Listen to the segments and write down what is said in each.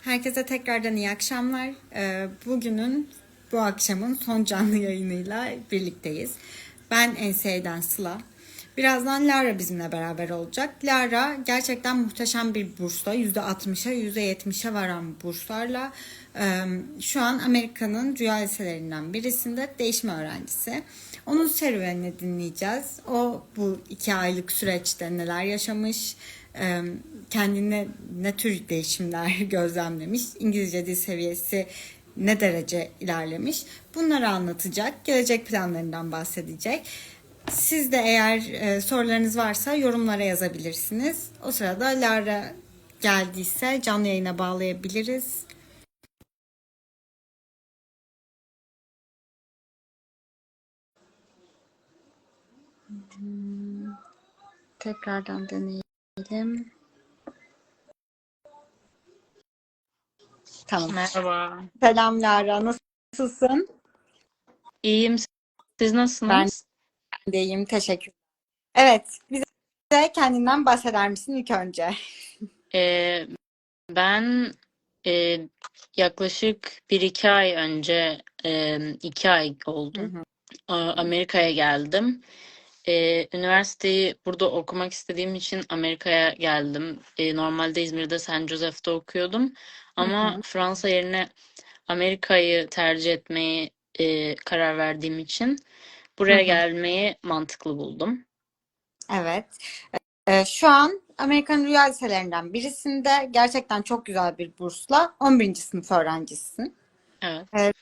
Herkese tekrardan iyi akşamlar. Ee, Bugünün, bu akşamın son canlı yayınıyla birlikteyiz. Ben NSA'den Sıla. Birazdan Lara bizimle beraber olacak. Lara gerçekten muhteşem bir bursla %60'a %70'e varan burslarla e, şu an Amerika'nın rüya liselerinden birisinde değişim öğrencisi. Onun serüvenini dinleyeceğiz. O bu iki aylık süreçte neler yaşamış, kendine ne tür değişimler gözlemlemiş, İngilizce dil seviyesi ne derece ilerlemiş bunları anlatacak, gelecek planlarından bahsedecek. Siz de eğer e, sorularınız varsa yorumlara yazabilirsiniz. O sırada Lara geldiyse canlı yayına bağlayabiliriz. Tekrardan deneyelim. Tamam. Merhaba. Selam Lara, nasılsın? İyiyim. Siz nasılsınız? Ben de iyiyim, teşekkür Evet, bize kendinden bahseder misin ilk önce? Ee, ben e, yaklaşık bir iki ay önce e, iki ay oldu. Hı hı. A- Amerika'ya geldim. Ee, üniversiteyi burada okumak istediğim için Amerika'ya geldim. Ee, normalde İzmir'de San Jose'de okuyordum. Ama hı. Fransa yerine Amerika'yı tercih etmeyi e, karar verdiğim için buraya hı. gelmeyi mantıklı buldum. Evet. Ee, şu an Amerikan Rüya Liselerinden birisinde gerçekten çok güzel bir bursla 11. sınıf öğrencisisin. Evet. Ee,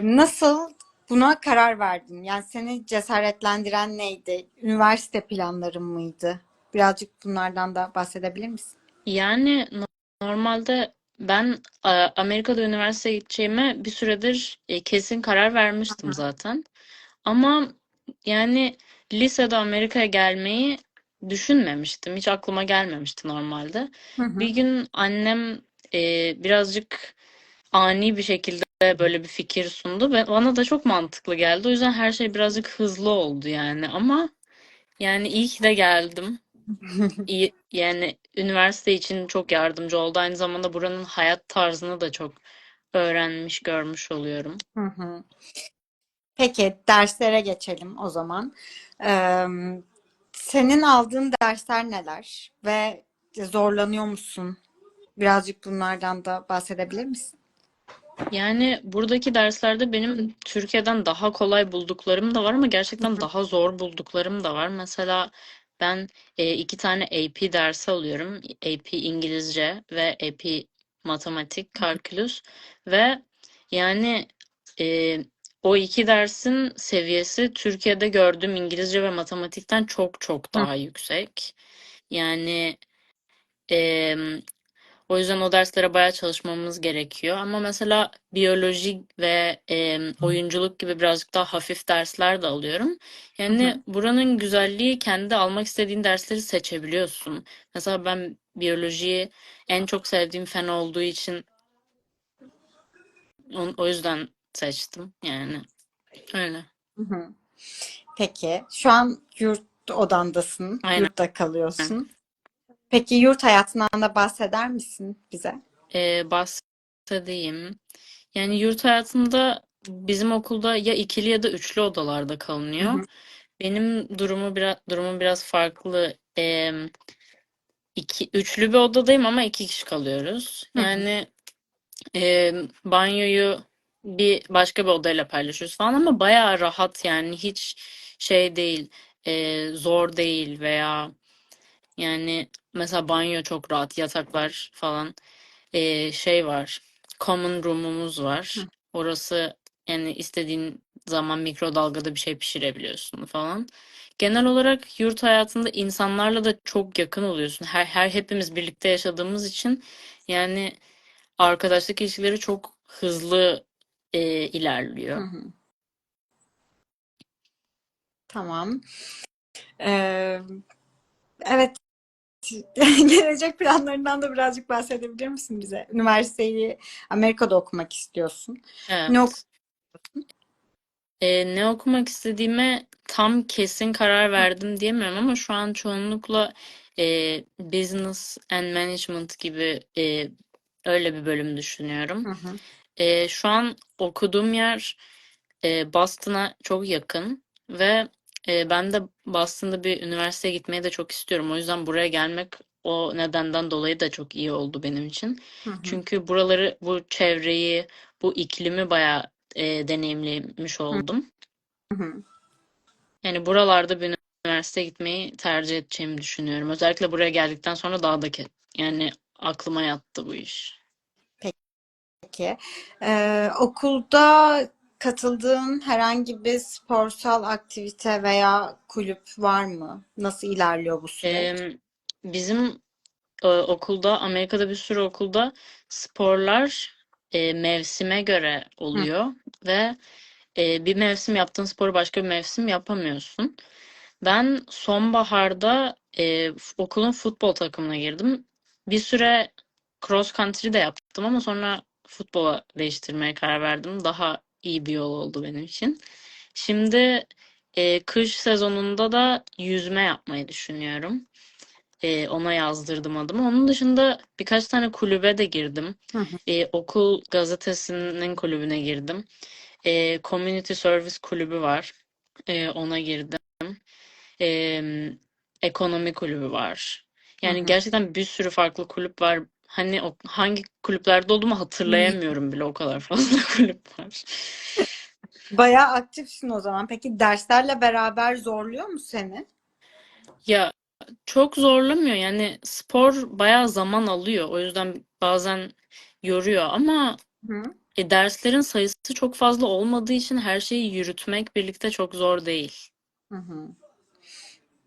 nasıl buna karar verdin? Yani seni cesaretlendiren neydi? Üniversite planların mıydı? Birazcık bunlardan da bahsedebilir misin? Yani no- normalde ben Amerika'da üniversiteye gideceğime bir süredir e, kesin karar vermiştim hı. zaten. Ama yani lisede Amerika'ya gelmeyi düşünmemiştim. Hiç aklıma gelmemişti normalde. Hı hı. Bir gün annem e, birazcık ani bir şekilde böyle bir fikir sundu ve bana da çok mantıklı geldi. O yüzden her şey birazcık hızlı oldu yani. Ama yani iyi ki de geldim. İyi, yani üniversite için çok yardımcı oldu. Aynı zamanda buranın hayat tarzını da çok öğrenmiş, görmüş oluyorum. Hı hı. Peki derslere geçelim o zaman. Ee, senin aldığın dersler neler ve zorlanıyor musun? Birazcık bunlardan da bahsedebilir misin? Yani buradaki derslerde benim Türkiye'den daha kolay bulduklarım da var ama Hı gerçekten hı. daha zor bulduklarım da var. Mesela ben e, iki tane AP dersi alıyorum. AP İngilizce ve AP Matematik, Kalkülüs ve yani e, o iki dersin seviyesi Türkiye'de gördüğüm İngilizce ve matematikten çok çok Hı daha yüksek. Yani e, o yüzden o derslere bayağı çalışmamız gerekiyor. Ama mesela biyoloji ve e, oyunculuk gibi birazcık daha hafif dersler de alıyorum. hı. Yani buranın güzelliği kendi almak istediğin dersleri seçebiliyorsun. Mesela ben biyolojiyi en çok sevdiğim fen olduğu için o yüzden seçtim. Yani öyle. Hı hı. Peki, şu an yurt odandasın, Aynen. yurtta kalıyorsun. Peki yurt hayatından da bahseder misin bize? E, bahsedeyim. Yani yurt hayatında bizim okulda ya ikili ya da üçlü odalarda Hı kalınıyor. hı. Benim durumu biraz durumum biraz farklı. Ee, iki, üçlü bir odadayım ama iki kişi kalıyoruz. Hı hı. Yani e, banyoyu bir başka bir odayla paylaşıyoruz falan ama bayağı rahat yani hiç şey değil, e, zor değil veya yani mesela banyo çok rahat, yataklar falan. Ee, şey var. Common room'umuz var. Hı Orası yani istediğin zaman mikrodalgada bir şey pişirebiliyorsun falan. Genel olarak yurt hayatında insanlarla da çok yakın oluyorsun. Her, her hepimiz birlikte yaşadığımız için yani arkadaşlık ilişkileri çok hızlı e, hı. ilerliyor. hı. Tamam. Ee, evet, gelecek planlarından da birazcık bahsedebilir misin bize? Üniversiteyi Amerika'da okumak istiyorsun. Ne ok- Evet. Ee, ne okumak istediğime tam kesin karar verdim diyemiyorum ama şu an çoğunlukla e, business and management gibi e, öyle bir bölüm düşünüyorum. Hı hı. Ee, şu an okuduğum yer e, Boston'a çok yakın ve e, ben de Boston'da bir üniversiteye gitmeyi de çok istiyorum. O yüzden buraya gelmek o nedenden dolayı da çok iyi oldu benim için. Hı hı. Çünkü buraları, bu çevreyi, bu iklimi bayağı e, deneyimlemiş oldum. Hı hı. Yani buralarda bir üniversiteye gitmeyi tercih edeceğimi düşünüyorum. Özellikle buraya geldikten sonra daha da yani aklıma yattı bu iş. Peki. Ee, okulda katıldığın herhangi bir sporsal aktivite veya kulüp var mı? Nasıl ilerliyor bu süreç? Ee, bizim e, okulda, Amerika'da bir sürü okulda sporlar e, mevsime göre Hı oluyor ve e, bir mevsim yaptığın sporu başka bir mevsim yapamıyorsun. Ben sonbaharda e, okulun futbol takımına girdim. Bir süre cross country de yaptım ama sonra futbola değiştirmeye karar verdim. Daha iyi bir yol oldu benim için. Şimdi e, kış sezonunda da yüzme yapmayı düşünüyorum. E, ona yazdırdım adımı. Onun dışında birkaç tane kulübe de girdim. hı hı. E, okul gazetesinin kulübüne girdim. E, community service kulübü var. E, ona girdim. E, ekonomi kulübü var. Hı Yani hı. gerçekten bir sürü farklı kulüp var. Hani o, hangi kulüplerde olduğumu hatırlayamıyorum bile. O kadar fazla kulüp var. Bayağı aktifsin o zaman. Peki derslerle beraber zorluyor mu seni? Ya çok zorlamıyor. Yani spor bayağı zaman alıyor. O yüzden bazen yoruyor ama Hı e, derslerin sayısı çok fazla olmadığı için her şeyi yürütmek birlikte çok zor değil. hı. hı.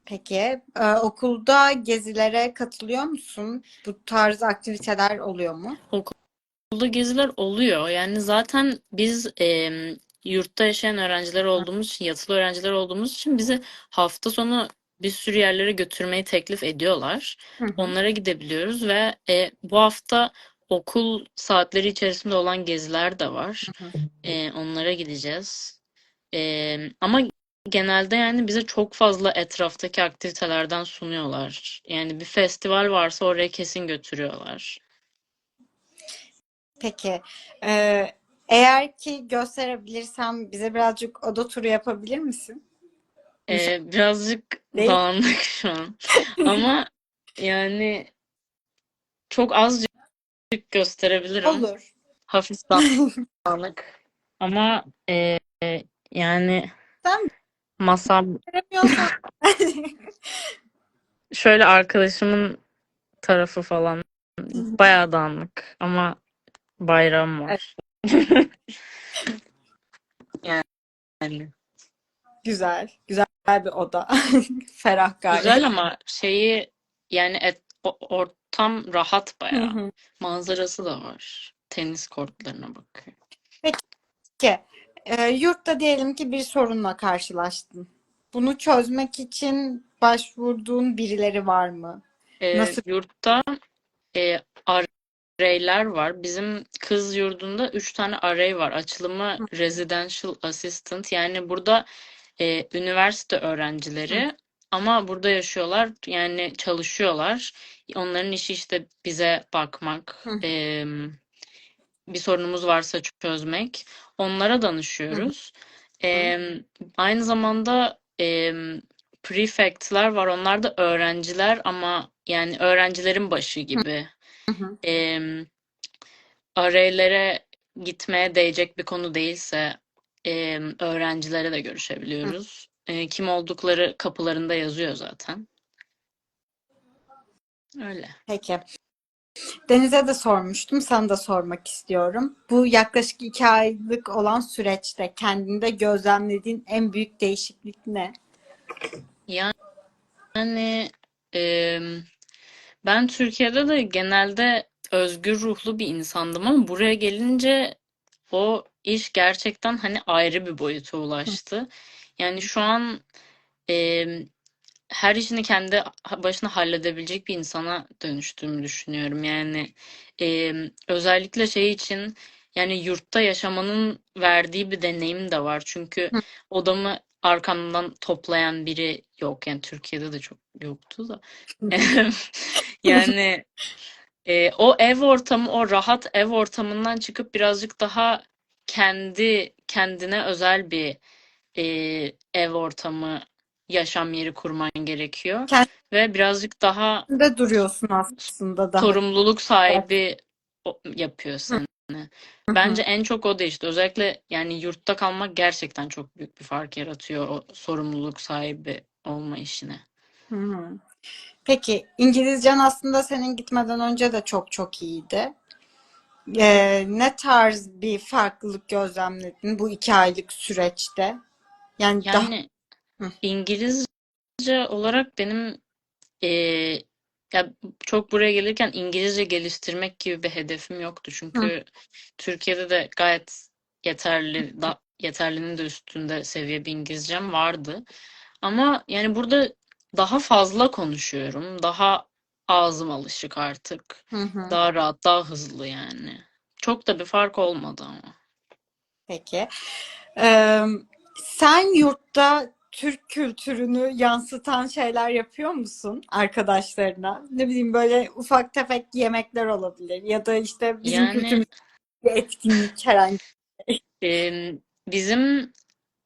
Peki, e, okulda gezilere katılıyor musun? Bu tarz aktiviteler oluyor mu? Okulda geziler oluyor. Yani zaten biz e, yurtta yaşayan öğrenciler olduğumuz için, yatılı öğrenciler olduğumuz için bizi hafta sonu bir sürü yerlere götürmeyi teklif ediyorlar. hı. hı. Onlara gidebiliyoruz ve e, bu hafta okul saatleri içerisinde olan geziler de var. Hı hı. E, onlara gideceğiz. E, ama genelde yani bize çok fazla etraftaki aktivitelerden sunuyorlar. Yani bir festival varsa oraya kesin götürüyorlar. Peki, e, eğer ki gösterebilirsem bize birazcık oda turu yapabilir misin? Müsait E, birazcık değil. dağınık şu an. Ama yani çok azıcık gösterebilirim. Olur. Hafif dağınık. Ama e, yani masam göremiyorsan şöyle arkadaşımın tarafı falan bayağı dağınık ama bayrağım Evet, var. Yani güzel, güzel bir oda. Ferah gayet. güzel ama şeyi yani et, o- ortam rahat Hı bayağı. hı. Manzarası da var. Tenis kortlarına bakıyor. Peki, e, yurtta diyelim ki bir sorunla karşılaştın. Bunu çözmek için başvurduğun birileri var mı? E, Nasıl? yurtta e, array'ler var. Bizim kız yurdunda 3 tane array var. Açılımı Hı Residential Assistant. Yani burada e, üniversite hı. öğrencileri ama burada yaşıyorlar. Yani çalışıyorlar. Onların işi işte bize bakmak, Hı e, bir sorunumuz varsa çözmek. Onlara danışıyoruz. E, aynı zamanda e, prefect'ler var. Onlar da öğrenciler ama yani öğrencilerin başı gibi. Hı hı. E, arraylere gitmeye değecek bir konu değilse e, öğrencilere de görüşebiliyoruz. E, kim oldukları kapılarında yazıyor zaten. Öyle. Peki. Deniz'e de sormuştum, sana da sormak istiyorum. Bu yaklaşık iki aylık olan süreçte kendinde gözlemlediğin en büyük değişiklik ne? Yani e, ben Türkiye'de de genelde özgür ruhlu bir insandım ama buraya gelince o iş gerçekten hani ayrı bir boyuta ulaştı. Yani şu an e, her işini kendi başına halledebilecek bir insana dönüştüğümü düşünüyorum. Yani e, özellikle şey için yani yurtta yaşamanın verdiği bir deneyim de var. Çünkü hı. odamı arkamdan toplayan biri yok. Yani Türkiye'de de çok yoktu da. Yani Ee, o ev ortamı, o rahat ev ortamından çıkıp birazcık daha kendi kendine özel bir e, ev ortamı, yaşam yeri kurman gerekiyor. Ve birazcık daha Kendinde duruyorsun aslında daha. sorumluluk sahibi o- yapıyor seni. Bence en çok o değişti. Özellikle yani yurtta kalmak gerçekten çok büyük bir fark yaratıyor o sorumluluk sahibi olma işine. Hı hı. Peki İngilizcen aslında senin gitmeden önce de çok çok iyiydi. Ee, ne tarz bir farklılık gözlemledin bu iki aylık süreçte? Yani daha Yani. İngilizce olarak benim eee, ya çok buraya gelirken İngilizce geliştirmek gibi bir hedefim yoktu. Hı. Çünkü Türkiye'de de gayet yeterli, da, yeterlinin de üstünde seviye bir İngilizcem vardı. Ama yani burada daha fazla konuşuyorum. Daha ağzım alışık artık. Hı hı. Daha rahat, daha hızlı yani. Çok da bir fark olmadı ama. Peki. Ee, sen yurtta Türk kültürünü yansıtan şeyler yapıyor musun arkadaşlarına? Ne bileyim böyle ufak tefek yemekler olabilir ya da işte bizim Yani kültürümüzde bir etkinlik herhangi. Ee, bizim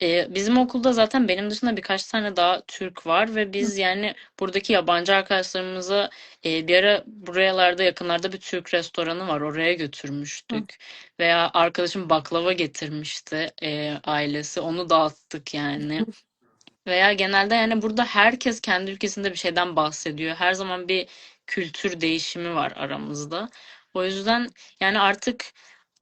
e, bizim okulda zaten benim dışında birkaç tane daha Türk var ve Hı biz yani buradaki yabancı arkadaşlarımıza e, bir ara buralarda yakınlarda bir Türk restoranı var oraya hı. götürmüştük veya arkadaşım baklava getirmişti e, ailesi onu dağıttık yani. Veya genelde yani burada herkes kendi ülkesinde bir şeyden bahsediyor. Her zaman bir kültür değişimi var aramızda. O yüzden yani artık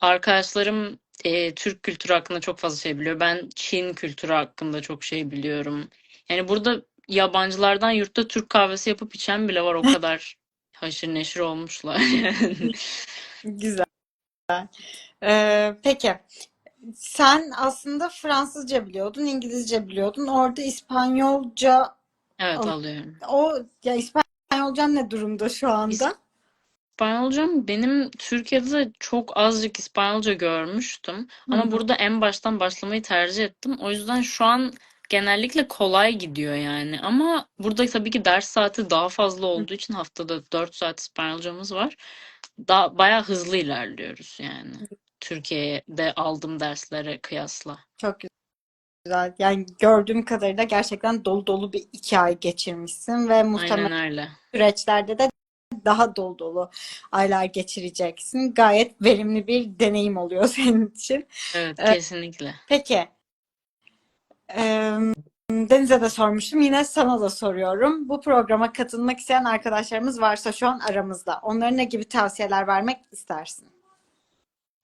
arkadaşlarım e, Türk kültürü hakkında çok fazla şey biliyor. Ben Çin kültürü hakkında çok şey biliyorum. Yani burada yabancılardan yurtta Türk kahvesi yapıp içen bile var. O kadar haşır neşir olmuşlar. Güzel. Ee, peki. Sen aslında Fransızca biliyordun, İngilizce biliyordun. Orada İspanyolca Evet alıyorum. o ya İspanyolcan ne durumda şu anda? İspanyolcam benim Türkiye'de de çok azıcık İspanyolca görmüştüm. Ama hı. burada en baştan başlamayı tercih ettim. O yüzden şu an genellikle kolay gidiyor yani. Ama burada tabii ki ders saati daha fazla olduğu için haftada 4 saat İspanyolcamız var. Daha bayağı hızlı ilerliyoruz yani. Türkiye'de aldığım derslere kıyasla. Çok güzel. Yani gördüğüm kadarıyla gerçekten dolu dolu bir iki ay geçirmişsin ve muhtemelen Aynen öyle. süreçlerde de daha dolu dolu aylar geçireceksin. Gayet verimli bir deneyim oluyor senin için. Evet, Ee, kesinlikle. peki, e, Deniz'e de sormuştum. Yine sana da soruyorum. Bu programa katılmak isteyen arkadaşlarımız varsa şu an aramızda. Onlara ne gibi tavsiyeler vermek istersin?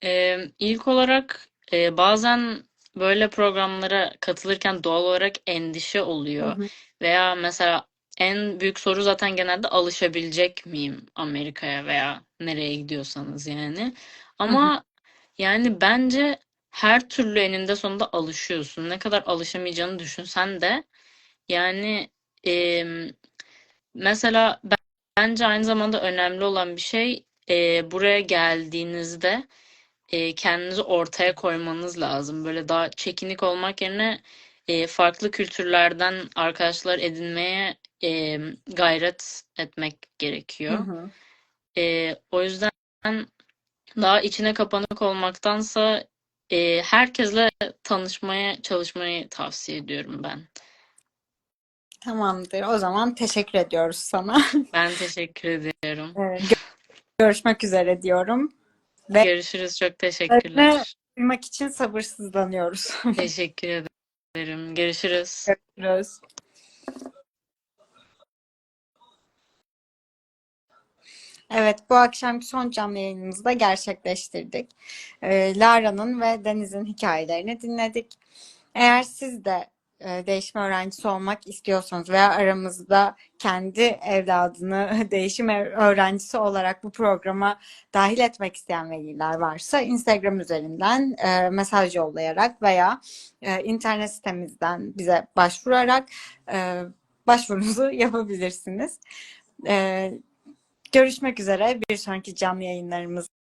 Ee, ilk olarak e, bazen böyle programlara katılırken doğal olarak endişe Hı oluyor. hı. Veya mesela en büyük soru zaten genelde alışabilecek miyim Amerika'ya veya nereye gidiyorsanız yani. Hı hı. Ama yani bence her türlü eninde sonunda alışıyorsun. Ne kadar alışamayacağını düşünsen de yani em, mesela ben- bence aynı zamanda önemli olan bir şey e, buraya geldiğinizde e, kendinizi ortaya koymanız lazım. Böyle daha çekinik olmak yerine e, farklı kültürlerden arkadaşlar edinmeye e, gayret etmek Hı gerekiyor. hı. E, o yüzden daha içine kapanık olmaktansa e, herkesle tanışmaya çalışmayı tavsiye ediyorum ben. Tamamdır. O zaman teşekkür ediyoruz sana. Ben teşekkür ediyorum. Gö- Görüşmek üzere diyorum. Ve Görüşürüz. Çok teşekkürler. duymak için sabırsızlanıyoruz. Teşekkür ederim. Görüşürüz. Görüşürüz. Evet, bu akşamki son canlı yayınımızı da gerçekleştirdik. Ee, Lara'nın ve Deniz'in hikayelerini dinledik. Eğer siz de değişim öğrencisi olmak istiyorsanız veya aramızda kendi evladını değişim öğrencisi olarak bu programa dahil etmek isteyen veliler varsa Instagram üzerinden e, mesaj yollayarak veya e, internet sitemizden bize başvurarak e, başvurunuzu yapabilirsiniz. E, görüşmek üzere bir sonraki canlı yayınlarımızda.